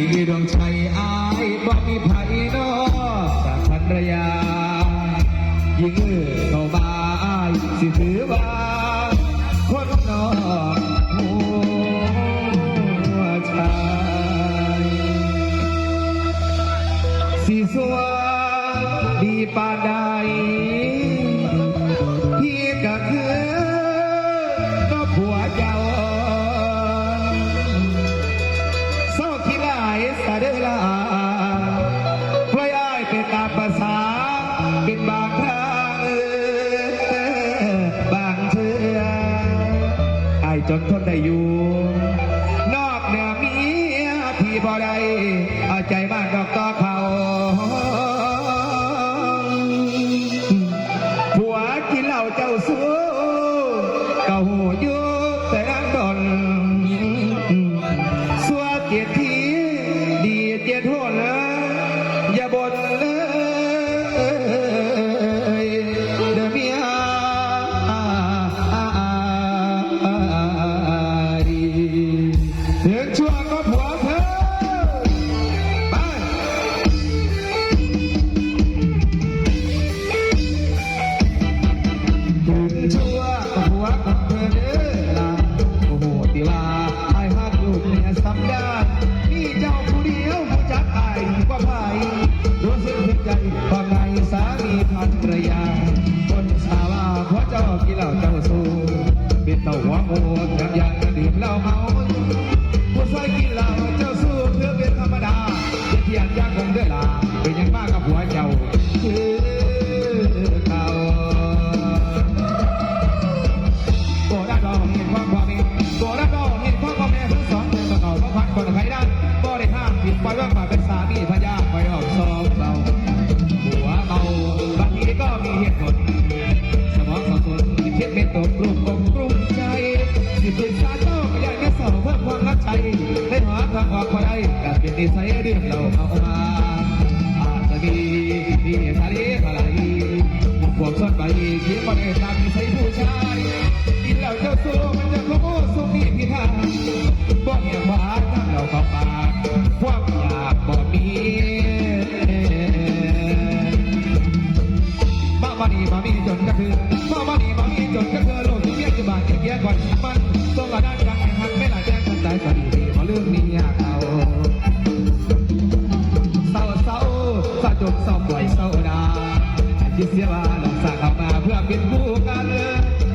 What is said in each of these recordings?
มีดวงใจอายบ่มีไผนอกจากภรรยายิ่งเอื้อเข้ามาอายสิถือว่าคนนอกหัวใจสีสวดีปานใด สะเดอลาไว้อ้ายเป็นตามภาษาเป็นบางครั้งเออบางเชื่อไอ้ายจนทนได้อยู่ นอกเหนือเมียพี่บ่ได้เอาใจมากดอกต่อเขาผัวกินเหล้าเจ้าสู้ก็หูยู่ ถึงชั่วก็ผัวของเธอเด้อล่ะโอ้โหติว่าไอ้ฮักลูกเนี่ยสำยานี่เจ้าผู้เดียวผู้จักไอ้กว่าไผรู้สึกผิดใจความในสามีภรรยา คนสาวาเพราะเจ้ากินเหล้าเจ้าสู้เป็นเต้าหัวโมดน้ำยางดื่มเหล้ามา บพระพันคนใครได้บ่ได้ห้ามผิดปล่อยว่างมาเป็นสามีพญาไปออกสองเราหัวเมาบางทีก็มีเหตุผลสมองสับสนคิดเท็จเป็นตกลุ่มกลมกลุ่มใจสิเป็นสารโต้ก็อยากจะสอบเพิ่มความรักใจได้หาทางออกมาได้กับเป็นนิสัยเรื่องเราเอามาอาจจะมีมีทะเลทลายพวกซ่อนไปคิดว่าได้านีมามีจนกระทือนมามานีมามีจนกระทือโลกที่เกียจบานเกียจก่อนมันต้องกระด้านกันหันไม่หละแจ้งคนตายสดีดีมาเรื่องนี้ยากเอาเศร้าเศร้าสะจบเศร้าปล่อยเศร้าดาคิดเสียว่าหลงสั่งเข้ามาเพื่อเป็นคู่กัน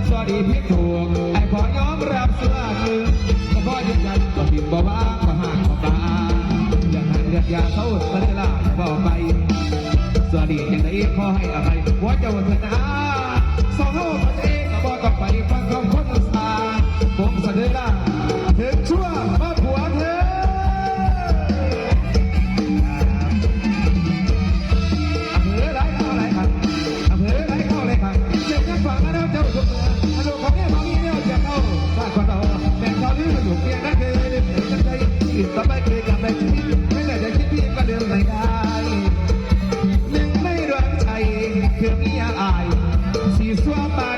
สวัสดีพี่ถูกไอ้พอยอมรับสลาดมือก็พอยืนยันก็พิมพ์บอกว่าก็ห่างขอตาอย่างนั้นเรียกยาเศร้า จ้าเถิดนะสองเฮาพระเอกก็บ่ต้องไปฟังคำคนสาผมเสนอถึงชั่วมาผัวเธออำเภอไรเข้าไรครับอำเภอไรเข้าไรครับเจ็บยังฝังแล้วเจ้าทุกเมื่ออารมณ์ของเนี่ยของนี้เนี่ยจะเข้าสร้างความเราแม่เขาลืมมาอยู่เพียงนั้นเคยเล่นกันใจอีกต่อไปเคยกันไปชี เมียอายสีสัวไป